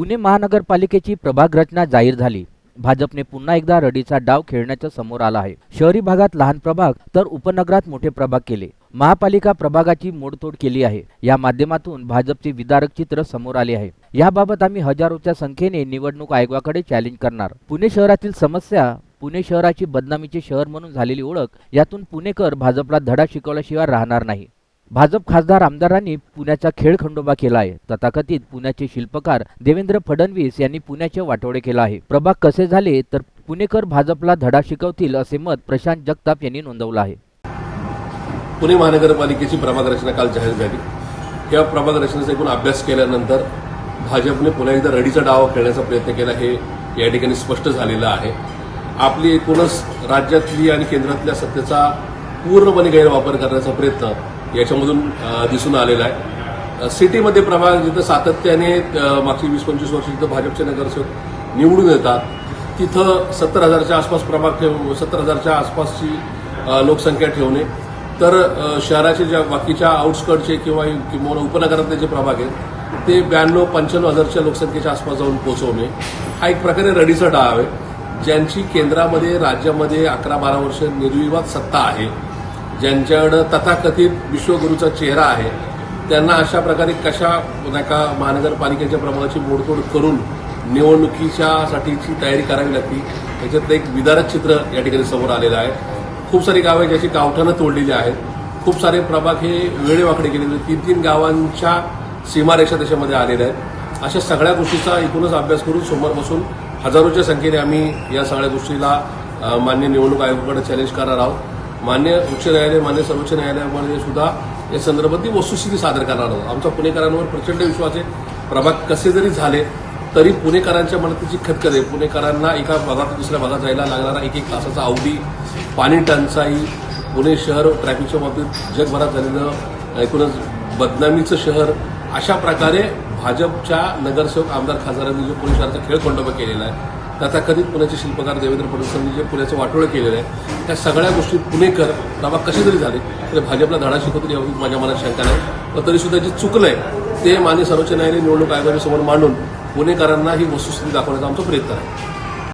पुणे महानगरपालिकेची प्रभाग रचना जाहीर झाली. भाजपने पुन्हा एकदा रडीचा डाव खेळण्याचं समोर आला आहे. शहरी भागात लहान प्रभाग तर उपनगरात मोठे प्रभाग केले. महापालिका प्रभागाची मोडतोड केली आहे. या माध्यमातून भाजपचे विदारक चित्र समोर आले आहे. याबाबत आम्ही हजारोच्या संख्येने निवडणूक आयोगाकडे चॅलेंज करणार. पुणे शहरातील समस्या पुणे शहराची बदनामीचे शहर म्हणून झालेली ओळख यातून पुणेकर भाजपला धडा शिकवल्याशिवाय राहणार नाही. भाजप खासदार आमदारांनी पुण्याचा खेळ खंडोबा केला आहे. तथाकथित पुण्याचे शिल्पकार देवेंद्र फडणवीस यांनी पुण्याचे वाटोळे केला आहे. प्रभाग कसे झाले तर पुणेकर भाजपला धडा शिकवतील असे मत प्रशांत जगताप यांनी नोंदवलं आहे. पुणे महानगरपालिकेची प्रभाग रचना काल जाहीर झाली. या प्रभाग रचनेचा एकूण अभ्यास केल्यानंतर भाजपने पुन्हा एकदा रडीचा डाव खेळण्याचा प्रयत्न केला हे या ठिकाणी स्पष्ट झालेलं आहे. आपली एकूणच राज्यातली आणि केंद्रातल्या सत्तेचा पूर्णपणे गैरवापर करण्याचा प्रयत्न याच्यामधून दिसून आलेला आहे. सिटीमध्ये प्रभाग जिथं सातत्याने मागची वीस पंचवीस वर्ष जिथं भाजपचे नगरसेवक निवडून येतात तिथं सत्तर हजारच्या आसपास प्रभाग ठेव सत्तर हजारच्या आसपासची लोकसंख्या ठेवणे. तर शहराचे ज्या बाकीच्या आउटस्कटचे किंवा किंवा उपनगरातले जे प्रभाग आहेत ते ब्याण्णव पंच्याण्णव हजारच्या लोकसंख्येच्या आसपास जाऊन पोहोचवणे. हा एक प्रकारे रडीचा डाव आहे ज्यांची केंद्रामध्ये राज्यामध्ये अकरा बारा वर्ष निर्विवाद सत्ता आहे. ज्यांच्याकडं तथाकथित विश्वगुरूचा चेहरा आहे त्यांना अशा प्रकारे कशा नका महानगरपालिकेच्या प्रमाणाची मोडतोड करून निवडणुकीच्या साठीची तयारी करावी लागती याच्यातलं एक विदारक चित्र या ठिकाणी समोर आलेलं आहे. खूप सारी गावं आहेत ज्याची गावठाणं तोडलेली आहेत. खूप सारे प्रभाग हे वेळेवाकडे गेलेले म्हणजे तीन तीन गावांच्या सीमारेषा त्याच्यामध्ये आलेल्या आहेत. अशा सगळ्या गोष्टीचा एकूणच अभ्यास करून समोर बसून हजारोच्या संख्येने आम्ही या सगळ्या गोष्टीला मान्य निवडणूक आयोगाकडे चॅलेंज करणार आहोत. मान्य उच्च न्यायालय मान्य सर्वोच्च न्यायालयामध्ये सुद्धा या संदर्भात ती वस्तुस्थिती सादर करणार आहोत. आमचा पुणेकरांवर प्रचंड विश्वास आहे. प्रभाग कसे जरी झाले तरी पुणेकरांच्या मनात त्याची खतखत आहे. पुणेकरांना एका भागात दुसऱ्या भागात जायला लागणारा एक एक तासाचा अवधी पाणी टंचाई पुणे शहर ट्रॅफिकच्या बाबतीत जगभरात झालेलं एकूणच बदनामीचं शहर अशा प्रकारे भाजपच्या नगरसेवक आमदार खासदारांनी जो पुणे शहराचा खेळ खंडोबा केलेला आहे. तथाकथित पुण्याचे शिल्पकार देवेंद्र फडणवीसांनी जे पुण्याचं वाटोळं केलेलं आहे त्या सगळ्या गोष्टी पुणेकर प्रभाग कसे जरी झाले. तरी भाजपला धडा शिकवतील याबाबत माझ्या मनात शंका नाही. पण तरी सुद्धा जे आहे ते मान्य सर्वोच्च न्यायालय निवडणूक आयोगाच्या समोर मांडून पुणेकरांना ही वस्तुस्थिती दाखवण्याचा आमचा प्रयत्न आहे.